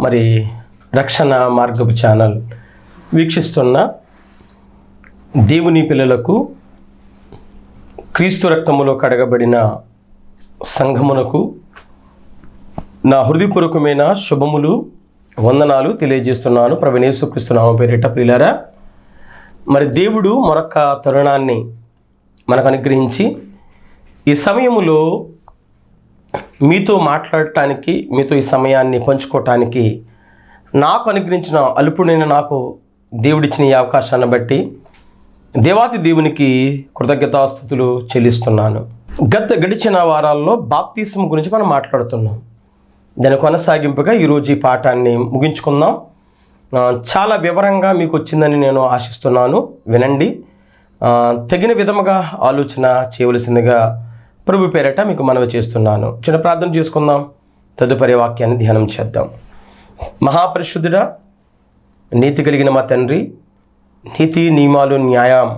మరి రక్షణ మార్గపు ఛానల్ వీక్షిస్తున్న దేవుని పిల్లలకు క్రీస్తు రక్తములో కడగబడిన సంఘమునకు నా హృదయపూర్వకమైన శుభములు వందనాలు తెలియజేస్తున్నాను. ప్రవీణేశ్వరిస్తున్నాము నామ పేరిట ప్రియులారా మరి దేవుడు మరొక తరుణాన్ని మనకు అనుగ్రహించి ఈ సమయములో మీతో మాట్లాడటానికి మీతో ఈ సమయాన్ని పంచుకోవటానికి నాకు అనుగ్రహించిన అల్పుడైన నాకు దేవుడిచ్చిన ఈ అవకాశాన్ని బట్టి దేవాతి దేవునికి కృతజ్ఞతాస్థుతులు చెల్లిస్తున్నాను. గత గడిచిన వారాల్లో బాప్తీసం గురించి మనం మాట్లాడుతున్నాం. దాని కొనసాగింపుగా ఈరోజు ఈ పాఠాన్ని ముగించుకుందాం. చాలా వివరంగా మీకు వచ్చిందని నేను ఆశిస్తున్నాను. వినండి. తగిన విధముగా ఆలోచన చేయవలసిందిగా ప్రభు పేరట మీకు మనవి చేస్తున్నాను. చిన్న ప్రార్థన చేసుకుందాం. తదుపరి వాక్యాన్ని ధ్యానం చేద్దాం. మహాపరిశుద్ధుడా నీతి కలిగిన మా తండ్రి నీతి నియమాలు న్యాయం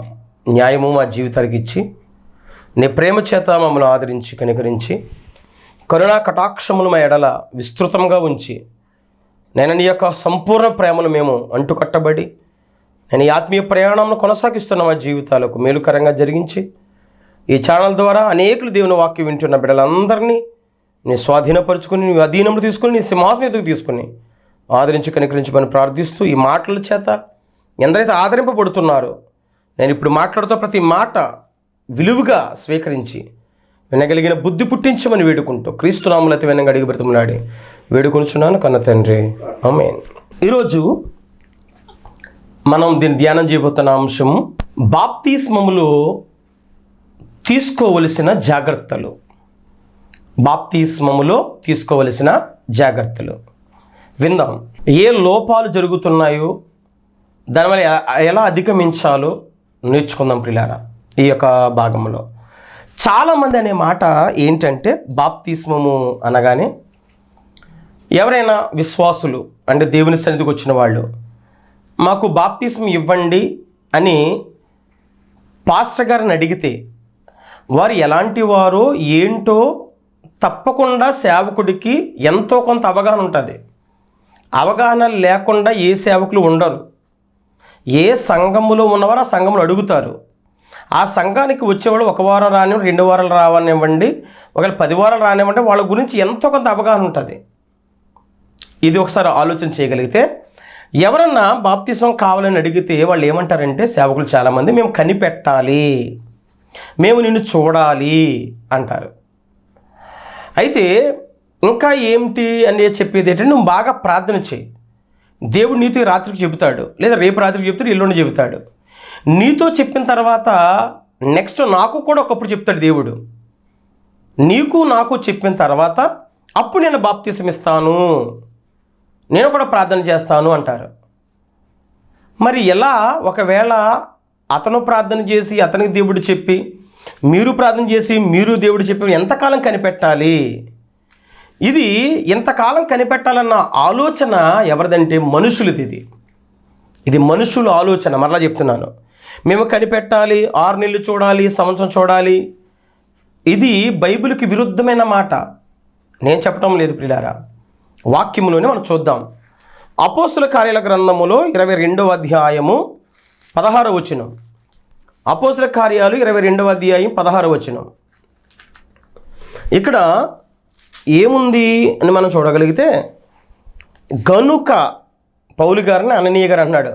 న్యాయము మా జీవితానికి ఇచ్చి నీ ప్రేమ చేత మమ్మల్ని ఆదరించి కనికరించి కరుణా కటాక్షములు మా ఎడల విస్తృతంగా ఉంచి నేను నీ యొక్క సంపూర్ణ ప్రేమను మేము అంటుకట్టబడి నేను ఈ ఆత్మీయ ప్రయాణంను కొనసాగిస్తున్న మా జీవితాలకు మేలుకరంగా జరిగించి ఈ ఛానల్ ద్వారా అనేకులు దేవుని వాక్యం వింటున్న బిడ్డలందరినీ నీ స్వాధీనపరుచుకుని నీ అధీనంలో తీసుకుని నీ సింహాసనం ఎదుగు తీసుకుని ఆదరించి కనికరించమని ప్రార్థిస్తూ ఈ మాటల చేత ఎందరైతే ఆదరింపబడుతున్నారో నేను ఇప్పుడు మాట్లాడుతూ ప్రతి మాట విలువగా స్వీకరించి వినగలిగిన బుద్ధి పుట్టించమని వేడుకుంటూ క్రీస్తునాములు అతి వినంగా అడిగి బ్రతములాడి వేడుకొనుచున్నాను కన్న తండ్రి. ఆమేన్. ఈరోజు మనం దీన్ని ధ్యానం చేయబోతున్న అంశం బాప్తిస్మములో తీసుకోవలసిన జాగ్రత్తలు. బాప్తిస్మములో తీసుకోవలసిన జాగ్రత్తలు. విందాం. ఏ లోపాలు జరుగుతున్నాయో దానివల్ల ఎలా అధిగమించాలో నేర్చుకుందాం ప్రిలారా ఈ యొక్క భాగంలో. చాలామంది అనే మాట ఏంటంటే బాప్తిస్మము అనగానే ఎవరైనా విశ్వాసులు అంటే దేవుని సన్నిధికి వచ్చిన వాళ్ళు మాకు బాప్తిస్మం ఇవ్వండి అని పాస్టర్ గారిని అడిగితే వారు ఎలాంటి వారో ఏంటో తప్పకుండా సేవకుడికి ఎంతో కొంత అవగాహన ఉంటుంది. అవగాహన లేకుండా ఏ సేవకులు ఉండరు. ఏ సంఘములో ఉన్నవారు ఆ సంఘములు అడుగుతారు. ఆ సంఘానికి వచ్చేవాళ్ళు ఒక వారం రాని రెండు వారాలు రావనివ్వండి ఒకవేళ పది వారాలు రానివ్వండి వాళ్ళ గురించి ఎంతో కొంత అవగాహన ఉంటుంది. ఇది ఒకసారి ఆలోచన చేయగలిగితే ఎవరన్నా బాప్తిసం కావాలని అడిగితే వాళ్ళు ఏమంటారంటే సేవకులు చాలామంది మేము కనిపెట్టాలి. మేము నిన్ను చూడాలి అంటారు. అయితే ఇంకా ఏమిటి అని చెప్పేది ఏంటంటే నువ్వు బాగా ప్రార్థన చేయి. దేవుడు నీతో రాత్రికి చెబుతాడు లేదా రేపు రాత్రికి చెప్తాడు ఎల్లుండి చెబుతాడు. నీతో చెప్పిన తర్వాత నెక్స్ట్ నాకు కూడా ఒకప్పుడు చెప్తాడు దేవుడు. నీకు నాకు చెప్పిన తర్వాత అప్పుడు నేను బాప్తీసం ఇస్తాను నేను కూడా ప్రార్థన చేస్తాను అంటారు. మరి ఎలా? ఒకవేళ అతను ప్రార్థన చేసి అతనికి దేవుడు చెప్పి మీరు ప్రార్థన చేసి మీరు దేవుడు చెప్పి ఎంతకాలం కనిపెట్టాలి? ఇది ఎంతకాలం కనిపెట్టాలన్న ఆలోచన ఎవరిదంటే మనుషులది ఇది. ఇది మనుషుల ఆలోచన మరలా చెప్తున్నాను. మేము కనిపెట్టాలి ఆరు నెలలు చూడాలి సంవత్సరం చూడాలి. ఇది బైబిల్కి విరుద్ధమైన మాట. నేను చెప్పటం లేదు ప్రిలారా వాక్యములోనే మనం చూద్దాం. అపోస్తుల కార్యాల గ్రంథములో ఇరవై రెండవ అధ్యాయము పదహార వచనం. అపోసల కార్యాలు ఇరవై రెండవ అధ్యాయం పదహార వచనం. ఇక్కడ ఏముంది అని మనం చూడగలిగితే గనుక పౌలు గారిని అననీయ గారు అన్నాడు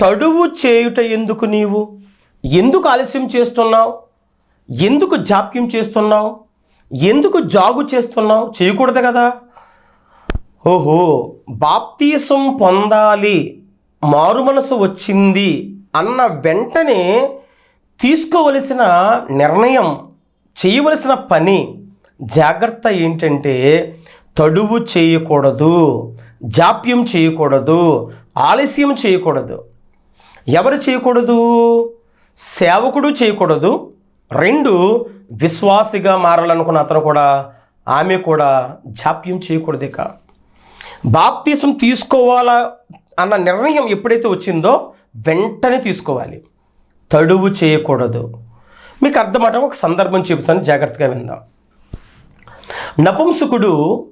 తడువు చేయుట ఎందుకు నీవు? ఎందుకు ఆలస్యం చేస్తున్నావు? ఎందుకు జాప్యం చేస్తున్నావు? ఎందుకు జాగు చేస్తున్నావు? చేయకూడదు కదా? ఓహో బాప్తీసం పొందాలి. మారు మనసు వచ్చింది. అన్న వెంటనే తీసుకోవలసిన నిర్ణయం చేయవలసిన పని జాగ్రత్త ఏంటంటే తడువు చేయకూడదు జాప్యం చేయకూడదు ఆలస్యం చేయకూడదు. ఎవరు చేయకూడదు? సేవకుడు చేయకూడదు. రెండు విశ్వాసిగా మారాలనుకున్న అతను కూడా ఆమె కూడా జాప్యం చేయకూడదు ఇక. బాప్తీసం తీసుకోవాలా అన్న నిర్ణయం ఎప్పుడైతే వచ్చిందో వెంటనే తీసుకోవాలి. తడువు చేయకూడదు. మీకు అర్థమాట ఒక సందర్భం చెబుతాను జాగ్రత్తగా విందాం. నపుంసకుడు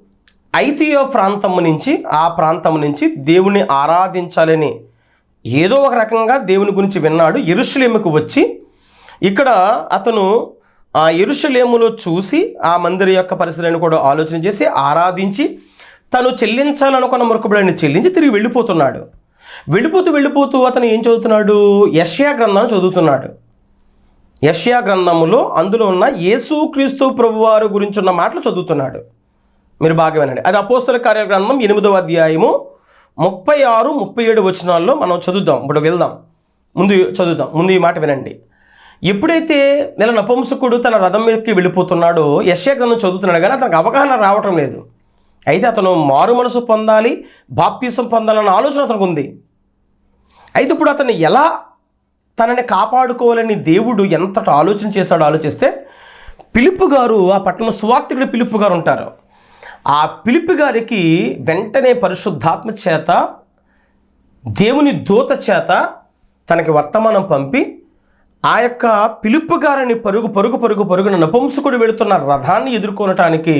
ఐతియో ప్రాంతము నుంచి ఆ ప్రాంతం నుంచి దేవుని ఆరాధించాలని ఏదో ఒక రకంగా దేవుని గురించి విన్నాడు. ఎరుషులేముకు వచ్చి ఇక్కడ అతను ఆ ఎరుషులేములో చూసి ఆ మందిర యొక్క పరిస్థితులను కూడా ఆలోచన చేసి ఆరాధించి తను చెల్లించాలనుకున్న మొరకబడిని చెల్లించి తిరిగి వెళ్ళిపోతున్నాడు. వెళ్ళిపోతూ వెళ్ళిపోతూ అతను ఏం చదువుతున్నాడు? యష్యా గ్రంథాన్ని చదువుతున్నాడు. యష్యా గ్రంథములో అందులో ఉన్న యేసుక్రీస్తు ప్రభువారు గురించి ఉన్న మాటలు చదువుతున్నాడు. మీరు బాగా వినండి. అది అపోస్తల కార్య గ్రంథం ఎనిమిదవ అధ్యాయము ముప్పై ఆరు ముప్పై ఏడు వచనాల్లో మనం చదువుదాం. ఇప్పుడు వెళ్దాం. ముందు చదువుదాం. ముందు ఈ మాట వినండి. ఎప్పుడైతే నెల నపుంసకుడు తన రథం మీదకి వెళ్ళిపోతున్నాడో యశ్యా గ్రంథం చదువుతున్నాడు కానీ అతనికి అవగాహన రావటం లేదు. అయితే అతను మారు మనసు పొందాలి బాప్తీసం పొందాలన్న ఆలోచన అతనికి ఉంది. అయితే ఇప్పుడు అతను ఎలా తనని కాపాడుకోవాలని దేవుడు ఎంతటి ఆలోచన చేశాడో ఆలోచిస్తే పిలుపు గారు ఆ పట్టణం సువార్తికుడు పిలుపు గారు ఉంటారు. ఆ పిలుపు గారికి వెంటనే పరిశుద్ధాత్మ చేత దేవుని దూత చేత తనకి వర్తమానం పంపి ఆ యొక్క పిలుపు గారిని పరుగు పరుగు పరుగు పరుగున నపుంసకుడు వెళుతున్న రథాన్ని ఎదుర్కొనటానికి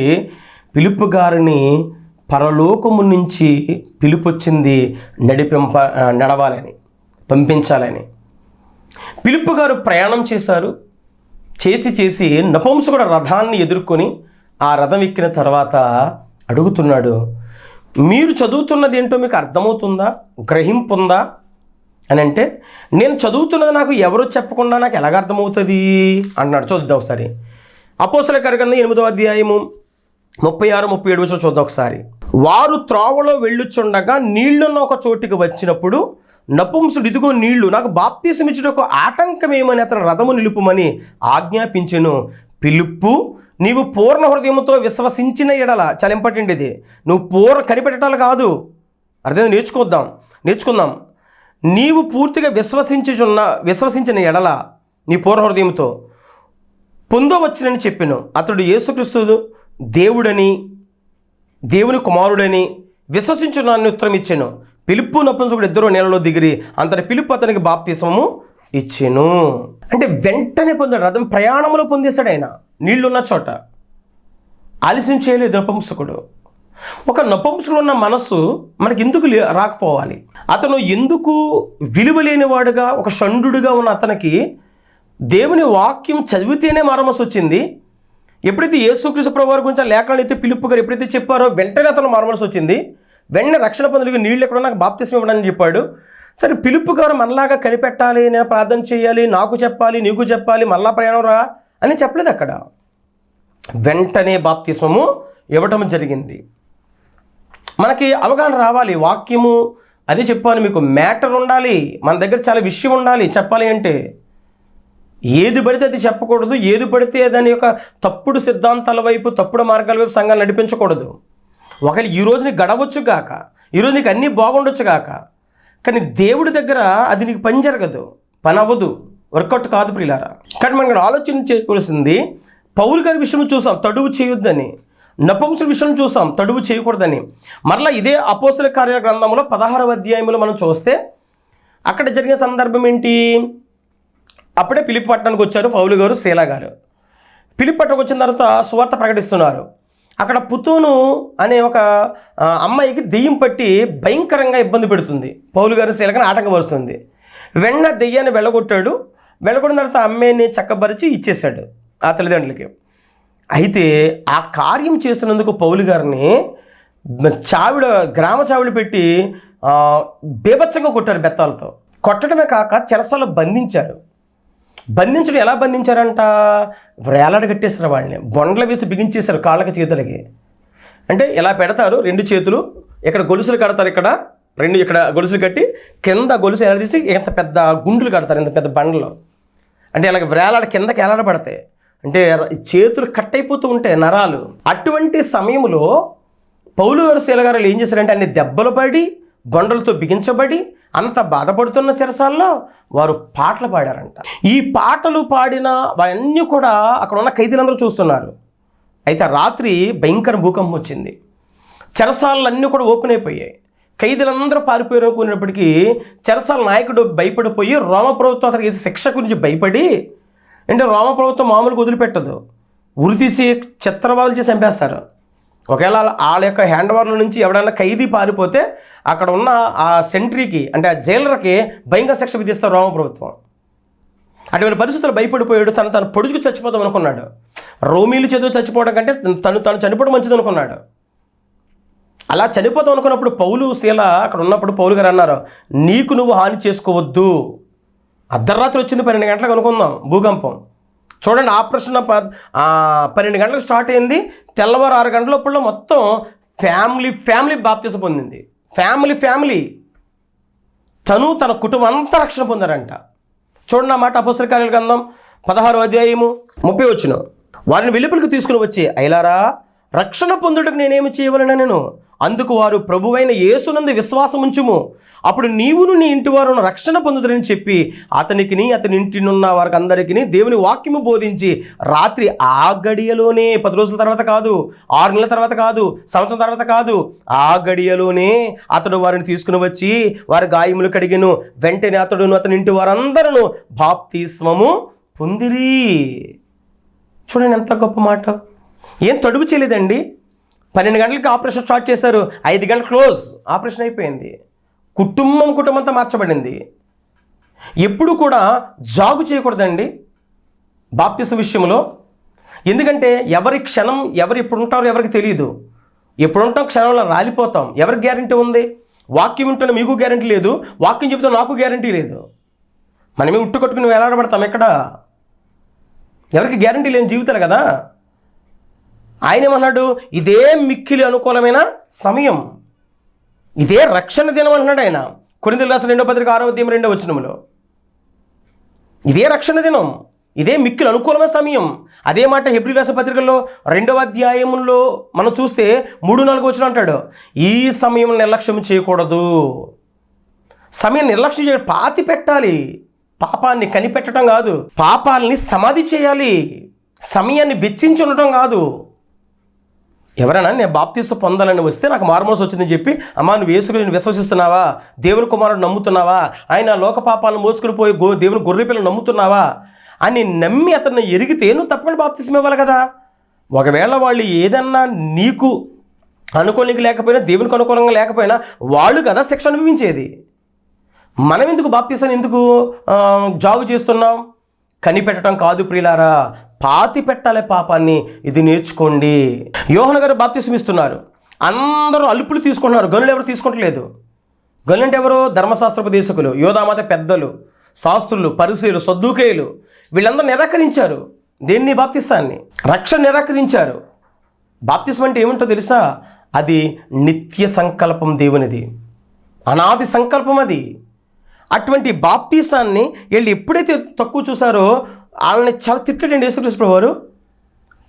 పిలుపు గారిని పరలోకము నుంచి పిలుపొచ్చింది నడిపింప నడవాలని పంపించాలని. పిలుపు గారు ప్రయాణం చేశారు. చేసి చేసి నపంసకుడు రథాన్ని ఎదుర్కొని ఆ రథం ఎక్కిన తర్వాత అడుగుతున్నాడు మీరు చదువుతున్నది ఏంటో మీకు అర్థమవుతుందా? గ్రహింపు ఉందా అని అంటే నేను చదువుతున్నది నాకు ఎవరు చెప్పకుండా నాకు ఎలాగ అర్థమవుతుంది? అన్నాడు. చూద్దాం ఒకసారి. అపోసల కరగంద ఎనిమిదో అధ్యాయము ముప్పై ఆరు ముప్పై ఏడు వచ్చిన చూద్దాం ఒకసారి. వారు త్రోవలో వెళ్ళుచుండగా నీళ్ళున్న ఒక చోటికి వచ్చినప్పుడు నపుంసుడు ఇదిగో నీళ్ళు నాకు బాప్తీసం ఇచ్చుటకు ఆటంకమేమని అతను రథము నిలుపుమని ఆజ్ఞాపించెను. పిలుపు నీవు పూర్ణ హృదయంతో విశ్వసించిన ఎడల చాలా ఇంపార్టెంట్ ఇది. నువ్వు పూర్ణ కనిపెట్టడాలు కాదు. అర్థం నేర్చుకోద్దాం. నేర్చుకుందాం. నీవు పూర్తిగా విశ్వసించుచున్న విశ్వసించిన ఎడల నీ పూర్ణ హృదయంతో పొందవచ్చునని చెప్పాను. అతడు యేసుక్రీస్తు దేవుడని దేవుని కుమారుడని విశ్వసించున్నాన్ని ఉత్తరం ఇచ్చాను. పిలుపు నపుంసకుడు ఇద్దరు నేలలో దిగిరి అంతటి పిలుపు అతనికి బాప్తిసము ఇచ్చాను. అంటే వెంటనే పొందాడు రథం ప్రయాణంలో పొందేశాడు ఆయన. నీళ్ళున్న చోట. ఆలస్యం చేయలేదు నపుంసకుడు ఒక నపుంసకుడు ఉన్న మనస్సు మనకి ఎందుకు లే- రాకపోవాలి. అతను ఎందుకు విలువ లేనివాడుగా ఒక షండుగా ఉన్న అతనికి దేవుని వాక్యం చదివితేనే మరమస్ వచ్చింది. ఎప్పుడైతే యేసుక్రీస్తు ప్రభు వారి గురించి ఆ లేఖనాలు అయితే పిలుపు గారు ఎప్పుడైతే చెప్పారో వెంటనే అతను మారమనసు వచ్చింది. వెంటనే రక్షణ పొందడానికి నీళ్ళు ఎక్కడ నాకు బాప్తిస్మ ఇవ్వడానికి చెప్పాడు. సరే పిలుపు గారు మనలాగా కనిపెట్టాలి నేను ప్రార్థన చేయాలి నాకు చెప్పాలి నీకు చెప్పాలి మళ్ళా ప్రయాణం రా అని చెప్పలేదు అక్కడ. వెంటనే బాప్తిస్మము ఇవ్వటం జరిగింది. మనకి అవగాహన రావాలి వాక్యము అదే చెప్పాను మీకు మ్యాటర్ ఉండాలి మన దగ్గర చాలా విషయం ఉండాలి చెప్పాలి అంటే. ఏది పడితే అది చెప్పకూడదు ఏది పడితే దాని యొక్క తప్పుడు సిద్ధాంతాల వైపు తప్పుడు మార్గాల వైపు సంఘాలు నడిపించకూడదు. ఒకవేళ ఈ రోజు నీకు గడవచ్చు గాక ఈరోజు నీకు అన్నీ బాగుండొచ్చు గాక కానీ దేవుడి దగ్గర అది నీకు పని జరగదు పని అవ్వదు. వర్కౌట్ కాదు ప్రియులారా. కానీ మనం ఇక్కడ ఆలోచన చేయవలసింది పౌరు గారి విషయం చూసాం తడువు చేయొద్దని. నపంసుల విషయం చూసాం తడువు చేయకూడదని. మరలా ఇదే అపోస్తుల కార్య గ్రంథంలో పదహారవ అధ్యాయంలో మనం చూస్తే అక్కడ జరిగిన సందర్భం ఏంటి? అప్పుడే పిలిపి వచ్చారు పౌలు గారు శీలా గారు. పిలిపి వచ్చిన తర్వాత సువార్త ప్రకటిస్తున్నారు. అక్కడ పుతూను అనే ఒక అమ్మాయికి దెయ్యం పట్టి భయంకరంగా ఇబ్బంది పెడుతుంది. పౌలు గారు శీలకని ఆటంకపరుస్తుంది వస్తుంది వెన్న దెయ్యాన్ని వెళ్ళగొట్టాడు. వెళ్ళగొట్టిన తర్వాత అమ్మాయిని చక్కబరిచి ఇచ్చేశాడు ఆ తల్లిదండ్రులకి. అయితే ఆ కార్యం చేస్తున్నందుకు పౌలు గారిని చావిడ గ్రామ చావిడ పెట్టి ఆ, బీభత్సంగా కొట్టారు బెత్తాలతో. కొట్టడమే కాక చెరసాలో బంధించారు. బంధించడం ఎలా బంధించారంట? వేలాడ కట్టేశారు వాళ్ళని. బొండలు వేసి బిగించేశారు కాళ్ళకి చేతులకి. అంటే ఇలా పెడతారు రెండు చేతులు ఇక్కడ గొలుసులు కడతారు ఇక్కడ రెండు ఇక్కడ గొలుసులు కట్టి కింద గొలుసు ఎలా తీసి ఇంత పెద్ద గుండులు కడతారు ఇంత పెద్ద బండలు. అంటే ఇలాగ వేలాడ కిందకి ఎలాడబడతాయి అంటే చేతులు కట్ అయిపోతూ ఉంటాయి నరాలు. అటువంటి సమయంలో పౌలు గారు శీల గారు ఏం చేశారంటే అన్ని దెబ్బలు పడి బొండలతో బిగించబడి అంత బాధపడుతున్న చెరసాల్లో వారు పాటలు పాడారంట. ఈ పాటలు పాడిన వారన్నీ కూడా అక్కడ ఉన్న ఖైదీలందరూ చూస్తున్నారు. అయితే రాత్రి భయంకర భూకంపం వచ్చింది. చెరసాలన్నీ కూడా ఓపెన్ అయిపోయాయి. ఖైదీలందరూ పారిపోయారు అనుకున్నప్పటికీ చెరసాల నాయకుడు భయపడిపోయి రోమ ప్రభుత్వం అతనికి వేసే శిక్ష గురించి భయపడి అంటే రోమ ప్రభుత్వం మామూలుగా వదిలిపెట్టదు. ఉరి తీసి చిత్రవాదులు చేసి చంపేస్తారు. ఒకవేళ వాళ్ళ యొక్క హ్యాండ్ ఓవర్ల నుంచి ఎవడైనా ఖైదీ పారిపోతే అక్కడ ఉన్న ఆ సెంట్రీకి అంటే ఆ జైలర్కి భయంకర శిక్ష విధిస్తారు రోమ ప్రభుత్వం. అటువంటి పరిస్థితులు భయపడిపోయాడు తను తను పొడుచుకు చచ్చిపోదాం అనుకున్నాడు. రోమీలు చదువు చచ్చిపోవడం కంటే తను తను చనిపోవడం మంచిది అనుకున్నాడు. అలా చనిపోతాం అనుకున్నప్పుడు పౌలు శీల అక్కడ ఉన్నప్పుడు పౌలు గారు అన్నారు నీకు నువ్వు హాని చేసుకోవద్దు. అర్ధరాత్రి వచ్చింది పన్నెండు గంటలకు అనుకుందాం భూకంపం. చూడండి ఆపరేషన్ ప పన్నెండు గంటలకు స్టార్ట్ అయింది. తెల్లవారు ఆరు గంటలప్పుడు మొత్తం ఫ్యామిలీ ఫ్యామిలీ బాప్తిస పొందింది. Family family. తను తన కుటుంబం అంతా రక్షణ పొందారంట. చూడండి ఆ మాట అపస్తుల కార్యాల గ్రంథం పదహారు అధ్యాయము ముప్పై వచ్చిన. వారిని వెలుపలికి తీసుకుని వచ్చి అయిలారా రక్షణ పొందుటకు నేనేమి చేయవలన నేను అందుకు వారు ప్రభువైన యేసునందు విశ్వాసం ఉంచుము అప్పుడు నీవును నీ ఇంటి వారు రక్షణ పొందుతారని చెప్పి అతనికిని అతని ఇంటినున్న వారికి అందరికీ దేవుని వాక్యము బోధించి రాత్రి ఆ గడియలోనే పది రోజుల తర్వాత కాదు ఆరు నెలల తర్వాత కాదు సంవత్సరం తర్వాత కాదు ఆ గడియలోనే అతడు వారిని తీసుకుని వచ్చి వారి గాయములు కడిగిను. వెంటనే అతడును అతని ఇంటి వారందరూ బాప్తిస్మము పొందిరి. చూడండి ఎంత గొప్ప మాట. ఏం తడువు చేయలేదండి. పన్నెండు గంటలకి ఆపరేషన్ స్టార్ట్ చేశారు. ఐదు గంటలు క్లోజ్. ఆపరేషన్ అయిపోయింది. కుటుంబం కుటుంబంతో మార్చబడింది. ఎప్పుడు కూడా జాగు చేయకూడదండి బాప్తిస విషయంలో. ఎందుకంటే ఎవరి క్షణం ఎవరు ఎప్పుడు ఉంటారో ఎవరికి తెలియదు ఎప్పుడు ఉంటాం క్షణంలో రాలిపోతాం. ఎవరికి గ్యారంటీ ఉంది? వాక్యం వింటున్న మీకు గ్యారంటీ లేదు. వాక్యం చెబుతా నాకు గ్యారంటీ లేదు. మనమే ఉట్టుకొట్టుకుని వేలాడబడతాం ఎక్కడ? ఎవరికి గ్యారంటీ లేని జీవితాలు కదా. ఆయన ఏమన్నాడు? ఇదే మిక్కిలి అనుకూలమైన సమయం. ఇదే రక్షణ దినం అంటున్నాడు ఆయన. కొరిందలు రాసిన రెండో పత్రిక ఆరో అధ్యాయం రెండో వచనంలో ఇదే రక్షణ దినం. ఇదే మిక్కిలి అనుకూలమైన సమయం. అదే మాట హెబ్రి రాసిన పత్రికల్లో రెండవ అధ్యాయంలో మనం చూస్తే మూడు నాలుగు వచ్చిన అంటాడు. ఈ సమయం నిర్లక్ష్యం చేయకూడదు. సమయం నిర్లక్ష్యం చేయ పాతి పెట్టాలి. పాపాన్ని కనిపెట్టడం కాదు. పాపాలని సమాధి చేయాలి. సమయాన్ని వెచ్చించి ఉండటం కాదు. ఎవరైనా నేను బాప్తీసు పొందాలని వస్తే నాకు మార్మోస్ వచ్చిందని చెప్పి అమ్మా నువ్వు యేసుకుని విశ్వసిస్తున్నావా? దేవుని కుమారుడు నమ్ముతున్నావా? ఆయన లోక పాపాలను మోసుకుని పోయి గో దేవుని గొర్రె పిల్లలు నమ్ముతున్నావా? అని నమ్మి అతన్ని ఎరిగితే నువ్వు తప్పకుండా బాప్తీసం ఇవ్వాలి కదా. ఒకవేళ వాళ్ళు ఏదన్నా నీకు అనుకూలంగా లేకపోయినా దేవునికి అనుకూలంగా లేకపోయినా వాళ్ళు కదా శిక్ష అనుభవించేది. మనం ఎందుకు బాప్తీసాన్ని ఎందుకు జాగు చేస్తున్నాం? కనిపెట్టడం కాదు ప్రియులారా. పాతి పెట్టాలే పాపాన్ని. ఇది నేర్చుకోండి. యోహన గారు బాప్తీసం అందరూ అలుపులు తీసుకుంటున్నారు. గనులు ఎవరు తీసుకుంటలేదు? గనులు అంటే ఎవరు? ధర్మశాస్త్రోపదేశకులు యోధామాత పెద్దలు శాస్త్రులు పరిశీలు సద్దుకేయులు. వీళ్ళందరూ నిరాకరించారు. దేన్ని? బాప్తిస్తాన్ని రక్షణ నిరాకరించారు. బాప్తిసం అంటే ఏమిటో తెలుసా? అది నిత్య సంకల్పం దేవునిది. అనాది సంకల్పం అది. అటువంటి బాప్తీసాన్ని వీళ్ళు ఎప్పుడైతే తక్కువ చూసారో వాళ్ళని చాలా తిట్టడండి యేసుక్రీస్తు వారు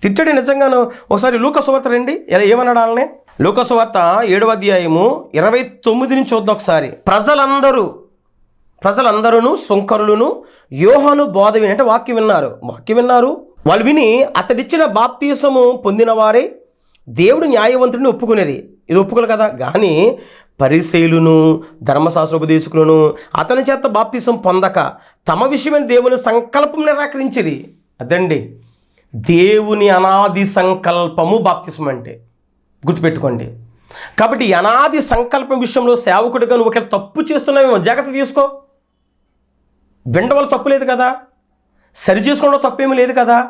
తిట్టడి నిజంగాను ఒకసారి లూకసువార్త రండి. ఎలా ఏమన్నాడు వాళ్ళని? లూకసువార్త ఏడవ అధ్యాయము ఇరవై తొమ్మిది నుంచి చూద్దాం ఒకసారి. ప్రజలందరూ ప్రజలందరూ సుంకరులను యోహాను బోధ విని అంటే వాక్యం విన్నారు. వాక్యం విన్నారు. వాళ్ళు విని అతడిచ్చిన బాప్తీసము పొందిన వారే దేవుడు న్యాయవంతుడిని ఒప్పుకునేది. ఇది ఒప్పుకోలు కదా? కానీ పరిశైలును ధర్మశాస్త్రోపదేశకులను అతని చేత బాప్తీసం పొందక తమ విషయమైన దేవుని సంకల్పం నిరాకరించేది అదండి. దేవుని అనాది సంకల్పము బాప్తిసం అంటే. గుర్తుపెట్టుకోండి. కాబట్టి అనాది సంకల్పం విషయంలో సేవకుడిగా నువ్వు ఒకవేళ తప్పు చేస్తున్నావేమో జాగ్రత్త తీసుకో. వినడం వల్ల తప్పు లేదు కదా? సరి చేసుకోవడం తప్పేమీ లేదు కదా?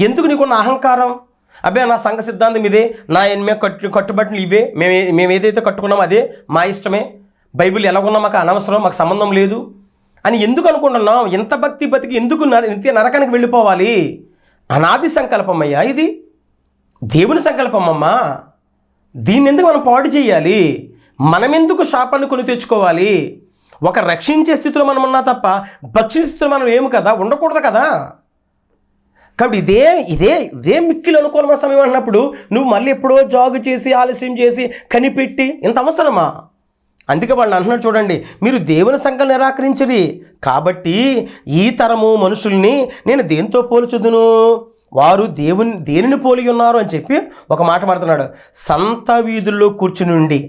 ఎందుకు నీకున్న అహంకారం? అబ్బే నా సంఘ సిద్ధాంతం ఇదే. నా ఎనిమే కట్టు కట్టుబట్టలు ఇవే. మేము మేము ఏదైతే కట్టుకున్నామో అదే. మా ఇష్టమే. బైబిల్ ఎలాగున్నా మాకు అనవసరం మాకు సంబంధం లేదు. అని ఎందుకు అనుకుంటున్నాం? ఎంత భక్తి బతికి ఎందుకు నర నిత్య నరకానికి వెళ్ళిపోవాలి? అనాది సంకల్పం అయ్యా ఇది. దేవుని సంకల్పం అమ్మా. దీన్ని ఎందుకు మనం పాడు చేయాలి? మనం ఎందుకు శాపాన్ని కొని తెచ్చుకోవాలి? ఒక రక్షించే స్థితిలో మనం ఉన్నా తప్ప భక్షించే స్థితిలో మనం ఏమి కదా? ఉండకూడదు కదా. కాబట్టి ఇదే ఇదే ఇదే మిక్కిలు అనుకూలమైన సమయం అన్నప్పుడు నువ్వు మళ్ళీ ఎప్పుడో జాగు చేసి ఆలస్యం చేసి కనిపెట్టి ఇంత అవసరమా? అందుకే వాళ్ళు అంటున్నారు చూడండి మీరు దేవుని సంఘం నిరాకరించరి. కాబట్టి ఈ తరము మనుషుల్ని నేను దేంతో పోల్చుదును? వారు దేవుని దేనిని పోలి ఉన్నారు అని చెప్పి ఒక మాట మాడుతున్నాడు సంత వీధుల్లో కూర్చుని ఉండి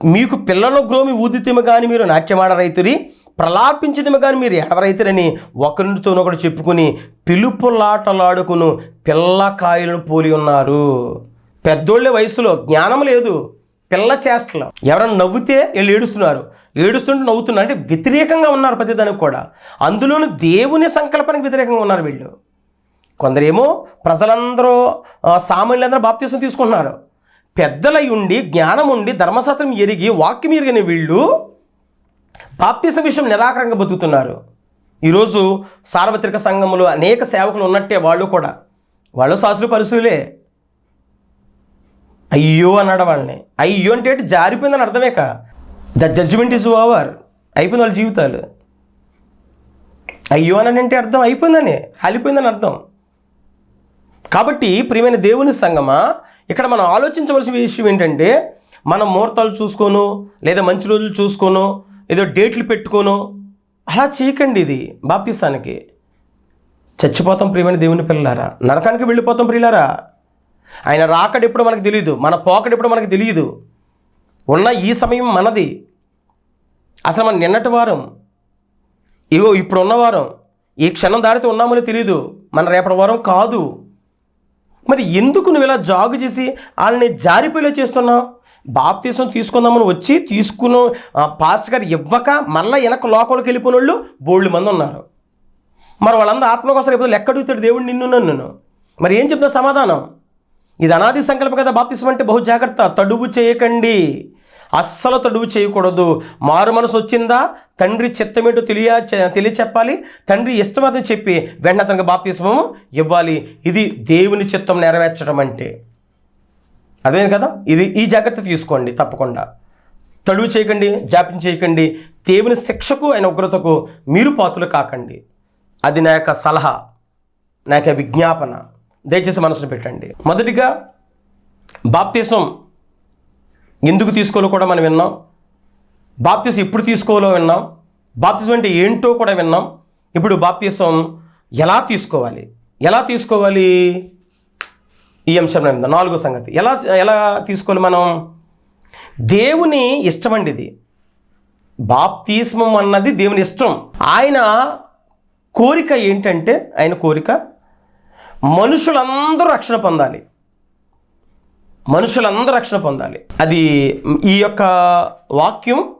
మీకు పిల్లల గ్రోమి ఊదితిమ కానీ మీరు నాట్యమాడరైతురి ప్రలాపించడమే కానీ మీరు ఎవరైతేనని ఒకరితోనొకడు చెప్పుకుని పిలుపులాటలాడుకును పిల్లకాయలను పోలి ఉన్నారు. పెద్దోళ్ళే వయసులో జ్ఞానం లేదు పిల్ల చేష్టలు. ఎవరైనా నవ్వితే వీళ్ళు ఏడుస్తున్నారు. ఏడుస్తుంటే నవ్వుతున్నారు అంటే వ్యతిరేకంగా ఉన్నారు ప్రతిదానికి కూడా. అందులోనూ దేవుని సంకల్పానికి వ్యతిరేకంగా ఉన్నారు వీళ్ళు. కొందరేమో ప్రజలందరూ సామాన్యులందరూ బాప్తీసం తీసుకుంటున్నారు. పెద్దలై ఉండి జ్ఞానం ఉండి ధర్మశాస్త్రం ఎరిగి వాక్యం ఎరిగిన వీళ్ళు బాప్తిస విషయం నిరాకరంగా బతుకుతున్నారు. ఈరోజు సార్వత్రిక సంఘములు అనేక సేవకులు ఉన్నట్టే వాళ్ళు కూడా. వాళ్ళు శాస్త్రు పరిశువులే అయ్యో అన్నాడు వాళ్ళని. అయ్యో అంటే ఏంటి? జారిపోయిందని కా? ద జడ్జిమెంట్ ఇస్ ఓవర్ అయిపోయింది వాళ్ళ జీవితాలు. అయ్యో అని అంటే అర్థం అయిపోయిందని రాలిపోయిందని అర్థం. కాబట్టి ప్రియమైన దేవుని సంగమా ఇక్కడ మనం ఆలోచించవలసిన విషయం ఏంటంటే మనం ముహూర్తాలు చూసుకోను లేదా మంచి రోజులు చూసుకోను ఏదో డేట్లు పెట్టుకోను అలా చేయకండి ఇది బాప్తిస్తానికి చచ్చిపోతాం ప్రియమైన దేవుని పిల్లలారా? నరకానికి వెళ్ళిపోతాం ప్రియులారా? ఆయన రాకడెప్పుడు మనకు తెలియదు మన పోకడెప్పుడు మనకు తెలియదు. ఉన్న ఈ సమయం మనది. అసలు మన నిన్నటి వారం ఇగో ఇప్పుడు ఉన్నవారం ఈ క్షణం దాడితే ఉన్నామని తెలియదు మన రేపటి వారం కాదు. మరి ఎందుకు నువ్వు ఇలా జాగు చేసి వాళ్ళని జారిపోయేలా చేస్తున్నావు? బాప్తీసం తీసుకుందామని వచ్చి తీసుకున్న పాస్ట్ గారు ఇవ్వక మళ్ళీ వెనక లోకంలోకి వెళ్ళిపోయిన వాళ్ళు బోళ్ళు మంది ఉన్నారు. మరి వాళ్ళందరూ ఆత్మ కోసం రేపు లెక్క అడుగుతాడు దేవుడు నిన్ను నన్ను మరి ఏం చెప్తా సమాధానం? ఇది అనాది సంకల్పం కదా బాప్తిసం అంటే బహు జాగ్రత్త. తడువు చేయకండి. అస్సలు తడువు చేయకూడదు. మారు మనసు వచ్చిందా? తండ్రి చిత్తమేంటో తెలియ తెలియ తెలియచెప్పాలి. తండ్రి ఇష్టమని చెప్పి వెంటనే అతనికి బాప్తిస్మము ఇవ్వాలి. ఇది దేవుని చిత్తం నెరవేర్చడం అంటే. అర్థమైంది కదా? ఇది ఈ జాగ్రత్త తీసుకోండి తప్పకుండా. తడువు చేయకండి జాప్యం చేయకండి. దేవుని శిక్షకు ఆయన ఉగ్రతకు మీరు పాత్రలు కాకండి. అది నా యొక్క సలహా నా యొక్క విజ్ఞాపన. దయచేసి మనసును పెట్టండి. మొదటిగా బాప్తీసం ఎందుకు తీసుకోవాలో కూడా మనం విన్నాం. బాప్తీసం ఎప్పుడు తీసుకోవాలో విన్నాం. బాప్తీసం అంటే ఏంటో కూడా విన్నాం. ఇప్పుడు బాప్తీసం ఎలా తీసుకోవాలి? ఎలా తీసుకోవాలి? ఈ అంశం నాలుగో సంగతి. ఎలా ఎలా తీసుకోవాలి మనం? దేవుని ఇష్టం అండి ఇది. బాప్తిస్మం అన్నది దేవుని ఇష్టం. ఆయన కోరిక ఏంటంటే ఆయన కోరిక మనుషులందరూ రక్షణ పొందాలి. మనుషులందరూ రక్షణ పొందాలి. అది ఈ యొక్క వాక్యం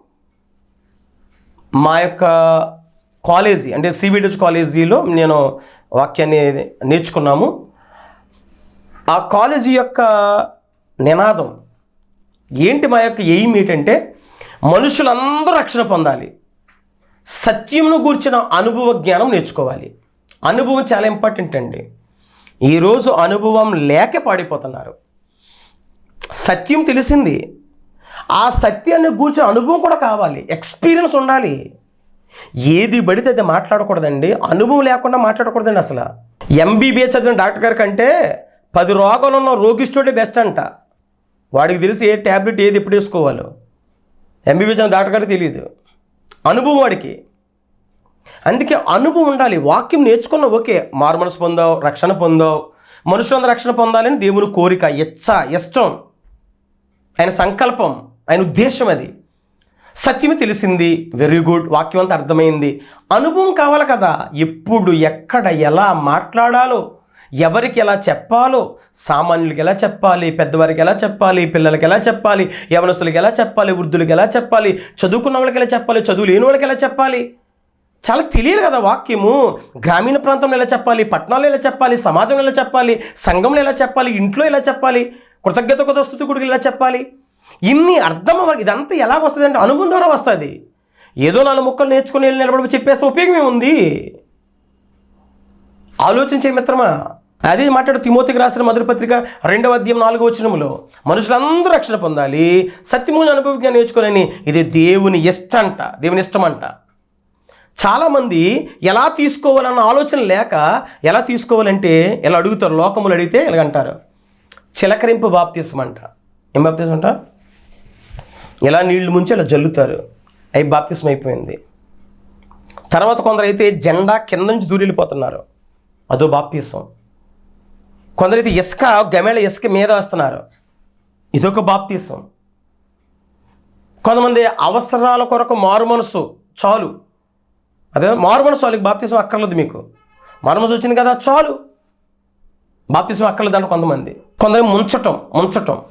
మా యొక్క కాలేజీ అంటే సిబిడిఎస్ కాలేజీలో నేను వాక్యాన్ని నేర్చుకున్నాము. ఆ కాలేజీ యొక్క నినాదం ఏంటి మా యొక్క ఎయిమ్ ఏంటంటే మనుషులందరూ రక్షణ పొందాలి. సత్యమును గూర్చిన అనుభవ జ్ఞానం నేర్చుకోవాలి. అనుభవం చాలా ఇంపార్టెంట్ అండి. ఈరోజు అనుభవం లేక పాడిపోతున్నారు. సత్యం తెలిసింది. ఆ సత్యాన్ని గూర్చిన అనుభవం కూడా కావాలి. ఎక్స్పీరియన్స్ ఉండాలి. ఏది పడితే అది మాట్లాడకూడదండి. అనుభవం లేకుండా మాట్లాడకూడదండి అసలు. ఎంబీబీఎస్ చదివిన డాక్టర్ గారి కంటే పది రోగాలు ఉన్న రోగిష్ఠుడే బెస్ట్ అంట. వాడికి తెలిసి ఏ ట్యాబ్లెట్ ఏది ఎప్పుడు వేసుకోవాలో. ఎంబీబీఎస్ డాక్టర్ గారికి తెలియదు అనుభవం వాడికి. అందుకే అనుభవం ఉండాలి. వాక్యం నేర్చుకున్న ఓకే మారు పొందావు రక్షణ పొందావు. మనుషులందరూ రక్షణ పొందాలని దేవుని కోరిక ఇచ్చ ఇష్టం. ఆయన సంకల్పం ఆయన ఉద్దేశం అది. సత్యమే తెలిసింది వెరీ గుడ్ వాక్యం అంతా అర్థమైంది. అనుభవం కావాలి కదా ఎప్పుడు ఎక్కడ ఎలా మాట్లాడాలో. ఎవరికి ఎలా చెప్పాలో సామాన్యులకి ఎలా చెప్పాలి పెద్దవారికి ఎలా చెప్పాలి పిల్లలకి ఎలా చెప్పాలి యవనస్తులకి ఎలా చెప్పాలి వృద్ధులకి ఎలా చెప్పాలి చదువుకున్న వాళ్ళకి ఎలా చెప్పాలి చదువు లేని వాళ్ళకి ఎలా చెప్పాలి చాలా తెలియదు కదా వాక్యము గ్రామీణ ప్రాంతంలో ఎలా చెప్పాలి పట్టణాల్లో ఎలా చెప్పాలి సమాజంలో ఎలా చెప్పాలి సంఘంలో ఎలా చెప్పాలి ఇంట్లో ఎలా చెప్పాలి కృతజ్ఞత కృతస్థుతి గుడికి ఎలా చెప్పాలి ఇన్ని అర్థం అవ్వాలి ఇదంతా ఎలా వస్తుంది అంటే అనుభవం ద్వారా వస్తుంది ఏదో నాలుగు ముక్కలు నేర్చుకుని వెళ్ళి నిలబడి చెప్పేస్తే ఉపయోగం ఏముంది ఆలోచించే మిత్రమా అదే మాట్లాడు తిమోతికి రాసిన మధుర పత్రిక రెండవ అధ్యాయం నాలుగో వచనములో. మనుషులందరూ రక్షణ పొందాలి సత్యముని అనుభవజ్ఞ నేర్చుకోనని ఇది దేవుని ఇష్టంట దేవుని ఇష్టమంట. చాలామంది ఎలా తీసుకోవాలన్న ఆలోచన లేక ఎలా తీసుకోవాలంటే ఎలా అడుగుతారు లోకములు అడిగితే ఎలాగంటారు? చిలకరింపు బాప్తీసం అంట ఏం బాప్తీసం అంట ఎలా నీళ్ళు ముంచి అలా జల్లుతారు. అవి బాప్తీసం అయిపోయింది. తర్వాత కొందరైతే జెండా కింద నుంచి దూరి వెళ్ళిపోతున్నారు. అదో బాప్తీసం. కొందరైతే ఇసుక గమేళ ఇసుక మీద వస్తున్నారు. ఇదొక బాప్తీసం. కొంతమంది అవసరాల కొరకు మారు మనసు చాలు. అదే మారు మనసు వాళ్ళకి బాప్తీసం అక్కర్లేదు మీకు. మారు మనసు వచ్చింది కదా చాలు. బాప్తీసం అక్కర్లేదు అంట కొంతమంది. కొందరు ముంచటం ముంచటం.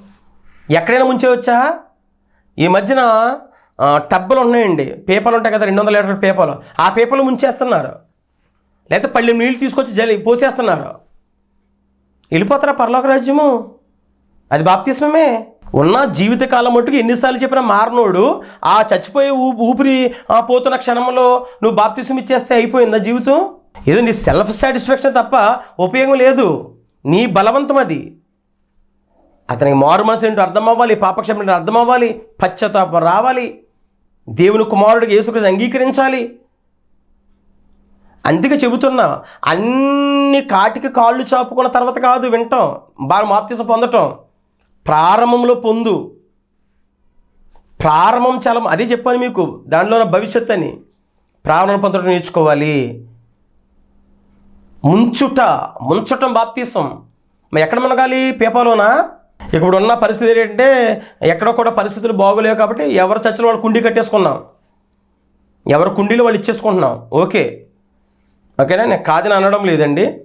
ఎక్కడైనా ముంచేవచ్చా ఈ మధ్యన ఆ, టబ్బులు ఉన్నాయండి. పేపర్లు ఉంటాయి కదా రెండు వందల లీటర్ల పేపర్లు. ఆ పేపర్లు ముంచేస్తున్నారు. లేకపోతే పళ్ళె నీళ్ళు తీసుకొచ్చి జలి పోసేస్తున్నారు. వెళ్ళిపోతారా పరలోక రాజ్యము? అది బాప్తిస్మమే. ఉన్న జీవితకాలం మట్టుకు ఎన్నిసార్లు చెప్పినా మారనోడు ఆ చచ్చిపోయే ఊ ఊపిరి ఆ, పోతున్న క్షణంలో నువ్వు బాప్తిసం ఇచ్చేస్తే అయిపోయిందా జీవితం? ఏదో నీ సెల్ఫ్ సాటిస్ఫాక్షన్ తప్ప ఉపయోగం లేదు. నీ బలవంతం అది. అతనికి మారు మనసు ఏంటో అర్థం అవ్వాలి పాపక్షేమం అర్థం అవ్వాలి పశ్చాత్తాపం రావాలి. దేవుని కుమారుడికి యేసుక్రీస్తు అంగీకరించాలి. అందుకే చెబుతున్నా అన్ని కాటికి కాళ్ళు చాపుకున్న తర్వాత కాదు వింటాం బాగా మాప్తీసం పొందటం. ప్రారంభంలో పొందు. ప్రారంభం చాలా అదే చెప్పాను మీకు దానిలో భవిష్యత్ అని ప్రారంభం పొందడం నేర్చుకోవాలి. ముంచుట ముంచటం బాప్తీసం. మరి ఎక్కడ మునగాలి? పేపర్లోనా? ఇప్పుడు ఉన్న పరిస్థితి ఏంటంటే ఎక్కడ కూడా పరిస్థితులు బాగోలేవు కాబట్టి ఎవరు చర్చలు వాళ్ళు కుండీ కట్టేసుకున్నాం. ఎవరు కుండీలు వాళ్ళు ఇచ్చేసుకుంటున్నాం. ఓకే. ఓకేనా? నేను కాదని అనడం లేదండి.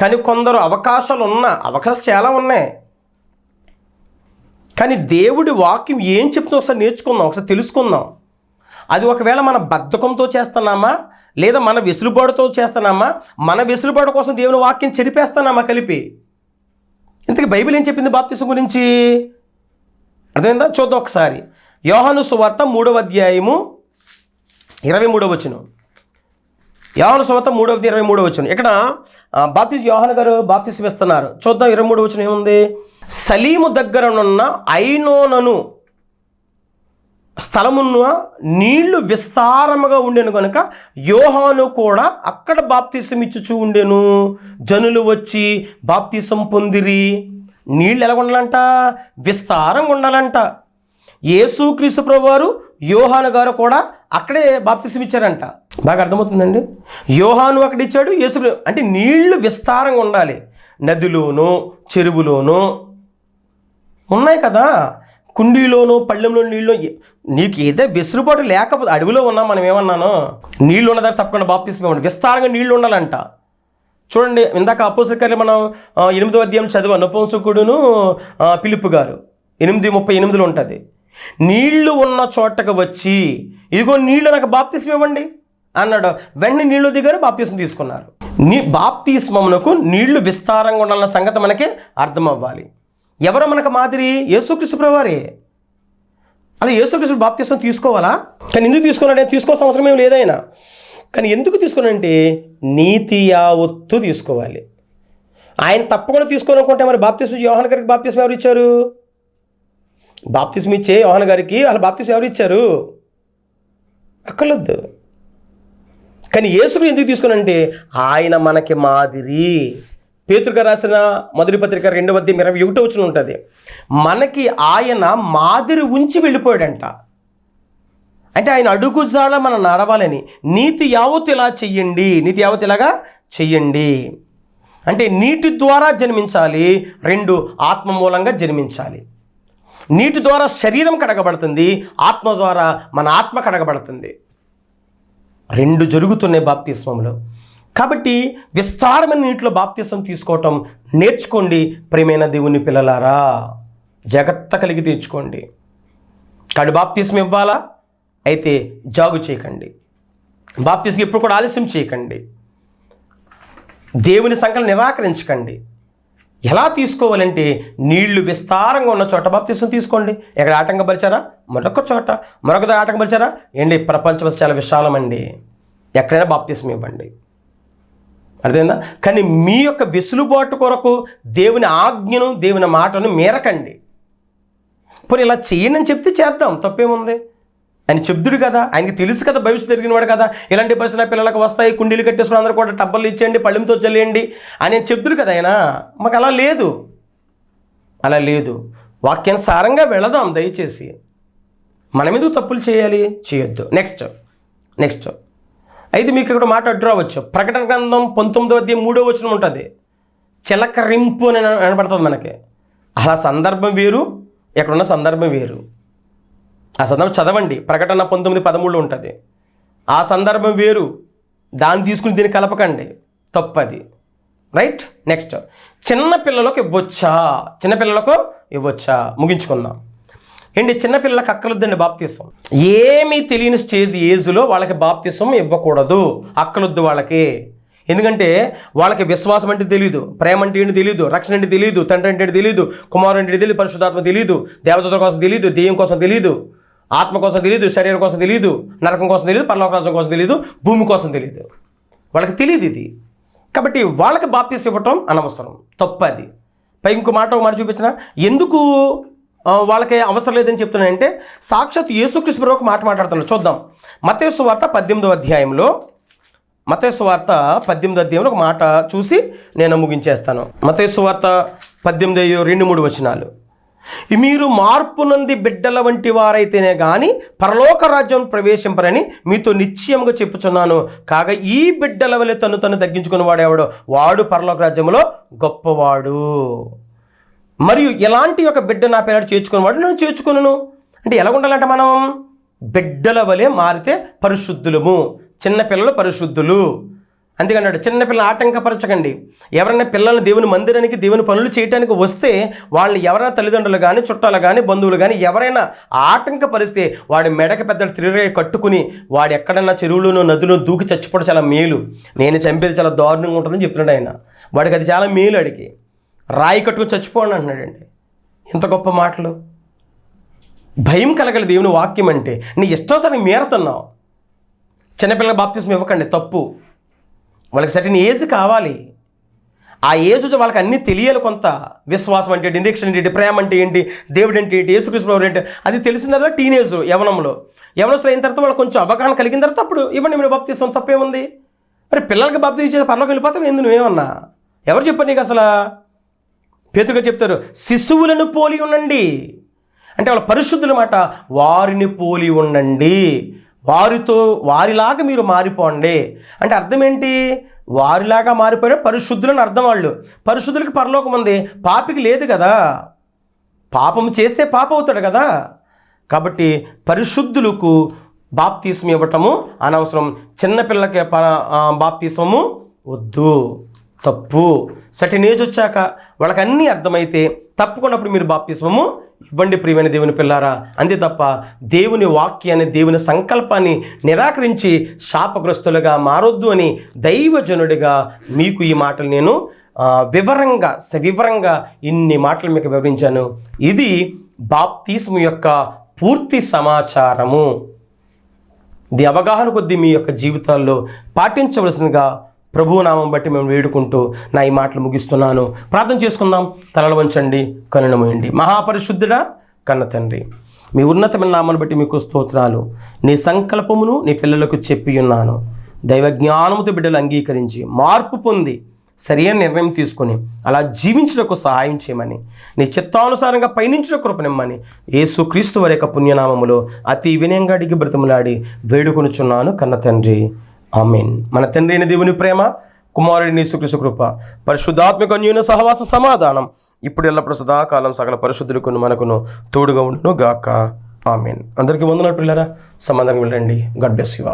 కానీ కొందరు అవకాశాలు ఉన్న అవకాశాలు చాలా ఉన్నాయి. కానీ దేవుడి వాక్యం ఏం చెప్తుందో ఒకసారి నేర్చుకుందాం ఒకసారి తెలుసుకుందాం. అది ఒకవేళ మన బద్ధకంతో చేస్తున్నామా? లేదా మన వెసులుబాటుతో చేస్తున్నామా? మన వెసులుబాటు కోసం దేవుని వాక్యం చెరిపేస్తున్నామా కలిపి? ఇంతకీ బైబిల్ ఏం చెప్పింది బాప్తిసం గురించి? అర్థమైందా? చూద్దాం ఒకసారి. యోహాను సువార్త మూడవ అధ్యాయము ఇరవై మూడవ వచనం. యోహన సువార్త మూడవది ఇరవై మూడవ వచ్చిన ఇక్కడ బాప్తిస్ యోహాను గారు బాప్తిస్ ఇస్తున్నారు చూద్దాం ఇరవై మూడు వచ్చిన ఏముంది? సలీము దగ్గరనున్న ఐనోనను స్థలమున్న నీళ్ళు విస్తారముగా ఉండేను కనుక యోహాను కూడా అక్కడ బాప్తీసం ఇచ్చుచూ ఉండేను. జనులు వచ్చి బాప్తీసం పొందిరి. నీళ్ళు ఎలా ఉండాలంట? విస్తారంగా ఉండాలంట. యేసుక్రీస్తు ప్రభువారు యోహాను గారు కూడా అక్కడే బాప్తిసం ఇచ్చారంట. బాగా అర్థమవుతుందండి? యోహాను అక్కడ ఇచ్చాడు యేసు అంటే నీళ్ళు విస్తారంగా ఉండాలి. నదిలోనూ చెరువులోనూ ఉన్నాయి కదా. కుండీలోనూ పళ్ళెంలో నీళ్ళు నీకు ఏదో వెసులుబాటు లేకపోతే అడవిలో ఉన్నాం మనం ఏమన్నాను? నీళ్ళు ఉన్నదాన్ని తప్పకుండా బాప్తిస్మే ఉండాలి విస్తారంగా నీళ్ళు ఉండాలంట. చూడండి ఇందాక అపోసరికర్లు మనం ఎనిమిదో అధ్యాయం చదివాం. నపుంసకుడును పిలుపు గారు. ఎనిమిది ముప్పై ఎనిమిదిలో ఉంటుంది. నీళ్ళు ఉన్న చోటకు వచ్చి ఇదిగో నీళ్ళు నాకు బాప్తిస్మ ఇవ్వండి అన్నాడు. వెంటనే నీళ్ళు దిగారు బాప్తిస్మ తీసుకున్నారు. నీ బాప్తిస్మమునకు నీళ్ళు విస్తారంగా ఉండాలన్న సంగతి మనకి అర్థం అవ్వాలి ఎవరో మనకు మాదిరి? యేసుక్రీస్తు ప్రభువారే. అలా యేసుక్రీస్తు బాప్తిస్మం తీసుకోవాలా? కానీ ఎందుకు తీసుకోవాలంటే తీసుకోవాల్సిన అవసరం ఏం లేదైనా. కానీ ఎందుకు తీసుకోవాలంటే నీతి యావత్తు తీసుకోవాలి. ఆయన తప్పకుండా తీసుకోవాలనుకుంటే మరి బాప్తిస్మ యోహన్ గారికి బాప్తిస్మ ఎవరు ఇచ్చారు? బాప్తిస్మ ఇచ్చే యోహన్ గారికి అలా బాప్తిస్మ ఎవరు ఇచ్చారు? అక్కర్లేదు కానీ యేసును ఎందుకు తీసుకునంటే ఆయన మనకి మాదిరి. పేతురుగా రాసిన మొదటి పత్రిక రెండవ అధ్యాయం ఇరవై ఒకటో వచ్చిన ఉంటుంది. మనకి ఆయన మాదిరి ఉంచి వెళ్ళిపోయాడంట. అంటే ఆయన అడుగుజాడ మనం నడవాలని. నీతి యావత్ ఇలా చెయ్యండి. నీతి యావత్ ఇలాగా చెయ్యండి. అంటే నీటి ద్వారా జన్మించాలి. రెండు ఆత్మ మూలంగా జన్మించాలి. నీటి ద్వారా శరీరం కడగబడుతుంది ఆత్మ ద్వారా మన ఆత్మ కడగబడుతుంది. రెండు జరుగుతున్నాయి బాప్తిస్మంలో కాబట్టి విస్తారమైన నీటిలో బాప్తిస్వం తీసుకోవటం నేర్చుకోండి ప్రేమైన దేవుని పిల్లలారా. జాగ్రత్త కలిగి తీర్చుకోండి. కాడు బాప్తిస్మ ఇవ్వాలా? అయితే జాగు చేయకండి. బాప్తిస్కి ఎప్పుడు కూడా ఆలస్యం చేయకండి. దేవుని సంకల్పం నిరాకరించకండి. ఎలా తీసుకోవాలంటే నీళ్ళు విస్తారంగా ఉన్న చోట బాప్తీసం తీసుకోండి. ఎక్కడ ఆటంకపరిచారా మరొక చోట. మరొక ఆటంకపరిచారా ఏంటి? ప్రపంచం చాలా విశాలమండి. ఎక్కడైనా బాప్తీసం ఇవ్వండి. అర్థమైందా? కానీ మీ యొక్క వెసులుబాటు కొరకు దేవుని ఆజ్ఞను దేవుని మాటను మేరకండి. పోనీ ఇలా చేయనని చెప్తే చేద్దాం. తప్పేముంది? ఆయన చెప్తుడు కదా ఆయనకి తెలుసు కదా భవిష్యత్తు జరిగినవాడు కదా. ఇలాంటి పరిస్థితి నా పిల్లలకు వస్తాయి కుండీలు కట్టేసుకుని అందరూ కూడా టబ్బలు ఇచ్చేయండి పళ్ళెంతో చల్లేయండి అని చెప్తుడు కదా ఆయన. మాకు అలా లేదు. అలా లేదు. వాక్యానుసారంగా వెళదాం దయచేసి. మనం ఎందుకు తప్పులు చేయాలి? చేయొద్దు. నెక్స్ట్ నెక్స్ట్ అయితే మీకు ఇక్కడ మాట అడ్డు రావచ్చు. ప్రకటన గ్రంథం పంతొమ్మిదో అధ్యాయం మూడో వచనం ఉంటుంది. చిలకరింపు అని వినపడుతుంది మనకి. అలా సందర్భం వేరు ఎక్కడున్న సందర్భం వేరు. ఆ సందర్భం చదవండి. ప్రకటన పంతొమ్మిది పదమూడులో ఉంటుంది. ఆ సందర్భం వేరు. దాన్ని తీసుకుని దీన్ని కలపకండి. తప్పది. రైట్? నెక్స్ట్. చిన్నపిల్లలకు ఇవ్వచ్చా? చిన్నపిల్లలకు ఇవ్వచ్చా? ముగించుకుందాం. ఏంటి? చిన్నపిల్లలకు అక్కలొద్దండి బాప్తీసం. ఏమీ తెలియని స్టేజ్ ఏజ్లో వాళ్ళకి బాప్తీసం ఇవ్వకూడదు. అక్కలొద్దు వాళ్ళకి. ఎందుకంటే వాళ్ళకి విశ్వాసం అంటే తెలియదు ప్రేమ అంటే ఏంటి తెలియదు రక్షణ అంటే తెలియదు తండ్రి అంటే తెలియదు కుమారు అంటే తెలియదు పరిశుద్ధాత్మ తెలియదు దేవతల కోసం తెలియదు దెయ్యం కోసం తెలియదు ఆత్మ కోసం తెలియదు శరీరం కోసం తెలియదు నరకం కోసం తెలియదు పరలోక కోసం తెలియదు భూమి కోసం తెలియదు వాళ్ళకి తెలియదు ఇది. కాబట్టి వాళ్ళకి బాప్తీస్ ఇవ్వటం అనవసరం తప్పది. అది పై ఇంకో మాట ఒక మాట చూపించిన ఎందుకు వాళ్ళకి అవసరం లేదని చెప్తున్నానంటే సాక్షాత్ యేసుక్రీస్తు ఒక మాట మాట్లాడుతున్నాడు చూద్దాం. మతేసు వార్త పద్దెనిమిదో అధ్యాయంలో మతేసు వార్త పద్దెనిమిదో అధ్యాయంలో ఒక మాట చూసి నేను ముగించేస్తాను. మతేసు వార్త పద్దెనిమిది రెండు మూడు వచనాలు. మీరు మార్పు నుండి బిడ్డల వంటి వారైతేనే కానీ పరలోక రాజ్యం ప్రవేశింపరని మీతో నిశ్చయముగా చెప్పుచున్నాను. కాగా ఈ బిడ్డల వలె తను తను తగ్గించుకుని వాడేవాడు వాడు పరలోక రాజ్యంలో గొప్పవాడు. మరియు ఎలాంటి ఒక బిడ్డ నా పేరు చేర్చుకునేవాడు నేను చేర్చుకున్నాను అంటే ఎలా ఉండాలంట మనం? బిడ్డల వలె మారితే పరిశుద్ధులము. చిన్నపిల్లలు పరిశుద్ధులు. అందుకన్నాడు చిన్నపిల్ల ఆటంకపరచకండి. ఎవరైనా పిల్లల్ని దేవుని మందిరానికి దేవుని పనులు చేయడానికి వస్తే వాళ్ళని ఎవరైనా తల్లిదండ్రులు కానీ చుట్టాలు కానీ బంధువులు కానీ ఎవరైనా ఆటంకపరిస్తే వాడి మెడకి పెద్ద తిరిగి కట్టుకుని వాడు ఎక్కడన్నా చెరువులోనూ నదిలో దూకి చచ్చిపోవడం చాలా మేలు. నేను చంపేది చాలా దారుణంగా ఉంటుందని చెప్తున్నాడు ఆయన. వాడికి అది చాలా మేలు అడిగి రాయి కట్టుకుని చచ్చిపోండి అంటున్నాడండి. ఇంత గొప్ప మాటలు. భయం కలగలి దేవుని వాక్యం అంటే నీ ఇష్టం సరే మీరుతున్నావు చిన్నపిల్లల బాప్తిస్మ ఇవ్వకండి తప్పు. వాళ్ళకి సర్టిన్ ఏజ్ కావాలి. ఆ ఏజ్ వాళ్ళకి అన్నీ తెలియాలి కొంత. విశ్వాసం అంటే ఏంటి నిరీక్షణ ఏంటి ప్రేమ అంటే ఏంటి దేవుడు అంటే ఏంటి యేసుకృష్ణ ప్రభు ఏంటి అది తెలిసిన తర్వాత టీనేజ్ యవనంలో. యవనస్తులు అయిన తర్వాత వాళ్ళు కొంచెం అవగాహన కలిగిన తర్వాత అప్పుడు ఇవ్వండి మీరు బాప్తీసం తప్పేముంది? మరి పిల్లలకి బాప్తి ఇచ్చే పర్లోకి వెళ్ళిపోతావు ఏంది నువ్వేమన్నా ఎవరు చెప్పారు నీకు అసలు? పేతుగా చెప్తారు శిశువులను పోలి ఉండండి. అంటే వాళ్ళ పరిశుద్ధుల మాట వారిని పోలి ఉండండి. వారితో వారిలాగా మీరు మారిపోండి. అంటే అర్థం ఏంటి? వారిలాగా మారిపోయిన పరిశుద్ధులని అర్థం వాళ్ళు. పరిశుద్ధులకి పరలోకం ఉంది పాపికి లేదు కదా. పాపం చేస్తే పాప అవుతాడు కదా. కాబట్టి పరిశుద్ధులకు బాప్తీసం ఇవ్వటము అనవసరం. చిన్నపిల్లకి ప బాప్తీసము వద్దు. తప్పు. సటి ఏజ్ వచ్చాక వాళ్ళకి అన్నీ అర్థమైతే తప్పకుండా అప్పుడు మీరు బాప్తీసము ఇవ్వండి ప్రియమైన దేవుని పిల్లారా. అంతే తప్ప దేవుని వాక్యాన్ని దేవుని సంకల్పాన్ని నిరాకరించి శాపగ్రస్తులుగా మారొద్దు అని దైవజనుడిగా మీకు ఈ మాటలు నేను వివరంగా సవివరంగా ఇన్ని మాటలు మీకు వివరించాను. ఇది బాప్తిస్ము యొక్క పూర్తి సమాచారము. ఇది అవగాహన కొద్దీ మీ యొక్క జీవితాల్లో పాటించవలసిందిగా ప్రభువు నామం బట్టి మేము వేడుకుంటూ నా ఈ మాటలు ముగిస్తున్నాను. ప్రార్థన చేసుకుందాం. తలలు వంచండి కనున మహాపరిశుద్ధుడా కన్న తండ్రి మీ ఉన్నతమైన నామాన్ని బట్టి మీకు స్తోత్రాలు. నీ సంకల్పమును నీ పిల్లలకు చెప్పి ఉన్నాను. దైవ జ్ఞానముతో బిడ్డలు అంగీకరించి మార్పు పొంది సరైన నిర్ణయం తీసుకొని అలా జీవించుటకు సహాయం చేయమని నీ చిత్తానుసారంగా పయనించిన కృపనిమ్మని ఏసుక్రీస్తు వారి యొక్క పుణ్యనామములో అతి వినయంగా అడిగి బ్రతిమలాడి వేడుకొనుచున్నాను కన్న తండ్రి. ఆమెన్. మన తండ్రి అయిన దేవుని ప్రేమ కుమారుడిని యేసుక్రీస్తు కృప పరిశుద్ధాత్మిక న్యూన సహవాస సమాధానం ఇప్పుడు ఎల్లప్పుడు సదాకాలం సకల పరిశుద్ధులకు మనకును తోడుగా ఉండును గాక ఆమెన్. అందరికీ వందనట్టు పిల్లరా సమాధానం వెళ్ళండి గడ్ బెస్ యు